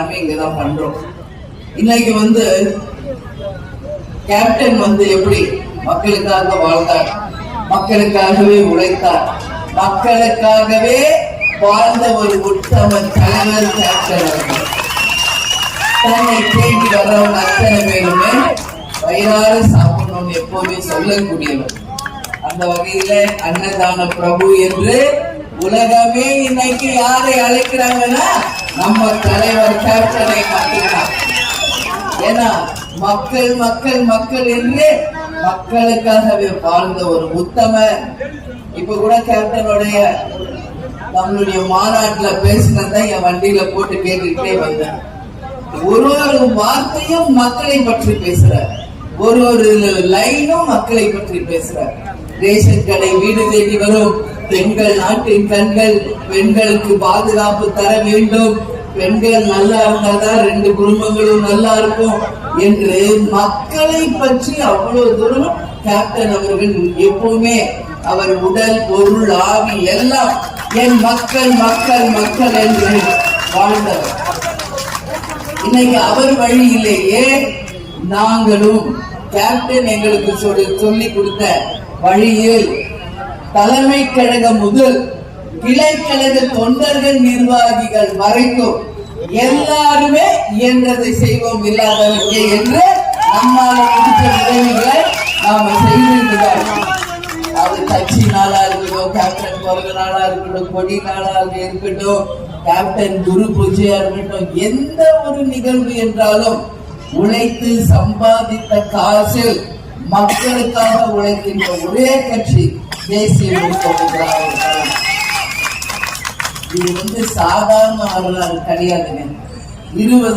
எல்லாமே இங்கதான் பண்ணுறோம் இன்னைக்கு வந்து கேப்டன் வந்து எப்படி மக்களுக்காக வாழ்ந்தார்? மக்களுக்காகவே உழைத்தார். மக்களுக்காகவே வாழ்ந்த ஒரு உத்தம தலைவர் கேப்டன் தன்னை தேடி வர்றவன் அத்தனை பேருமே வயிறார சாப்பிடணும்னு எப்பவுமே சொல்லக்கூடியவர். அந்த வகையில அன்னதான பிரபு என்று உலகமே இன்னைக்கு யாரை அழைக்கிறாங்கன்னா நம்ம தலைவர் கேப்டனை மாற்றினார் ஏன்னா மக்கள் மக்கள் மக்கள் என்று மக்களுக்காகவே வாழ்ந்த ஒரு உத்தம இப்ப கூட கேப்டனுடைய நம்மளுடைய மாநாட்டுல பேசினதான் என் வண்டியில போட்டு கேட்டுக்கிட்டே வந்தேன். ஒரு ஒரு வார்த்தையும் மக்களை பற்றி பேசுற ஒரு ஒரு லைனும் மக்களை பற்றி பேசுற. ரேஷன் கடை வீடு தேடி வரும் பெண்கள் நாட்டின் கண்கள் பெண்களுக்கு பாதுகாப்பு தர வேண்டும். பெண்கள் நல்லா இருந்தால்தான் ரெண்டு குடும்பங்களும் நல்லா இருக்கும் என்று மக்களை பற்றி அவ்வளவு தூரம் கேப்டன் அவர்கள் எப்பவுமே அவர் உடல் பொருள் ஆவி எல்லாம் என் மக்கள் மக்கள் மக்கள் என்று வாழ்ந்தவர். இன்னைக்கு அவர் வழியிலேயே நாங்களும் கேப்டன் எங்களுக்கு சொல்லி சொல்லி கொடுத்த வழியில் தலைமை கழகம் முதல் கிளை கழக தொண்டர்கள் நிர்வாகிகள் வரைக்கும் எல்லாருமே இயன்றதை செய்வோம் இல்லாதவர்களே என்று நம்மால் முடிச்ச உதவிகளை நாம செய்திருக்கிறோம். அது கட்சி நாளா இருக்கட்டும் கேப்டன் பிறந்த நாளா இருக்கட்டும் கொடி நாளாக இருக்கட்டும் கேப்டன் குரு பூஜையா இருக்கட்டும் எந்த ஒரு நிகழ்வு என்றாலும் உழைத்து சம்பாதித்த காசில் மக்களுக்காக உழைக்கின்ற ஒரே கட்சி தேசிய இது வந்து சாதாரண வரலாறு கிடையாதுங்க. இருபது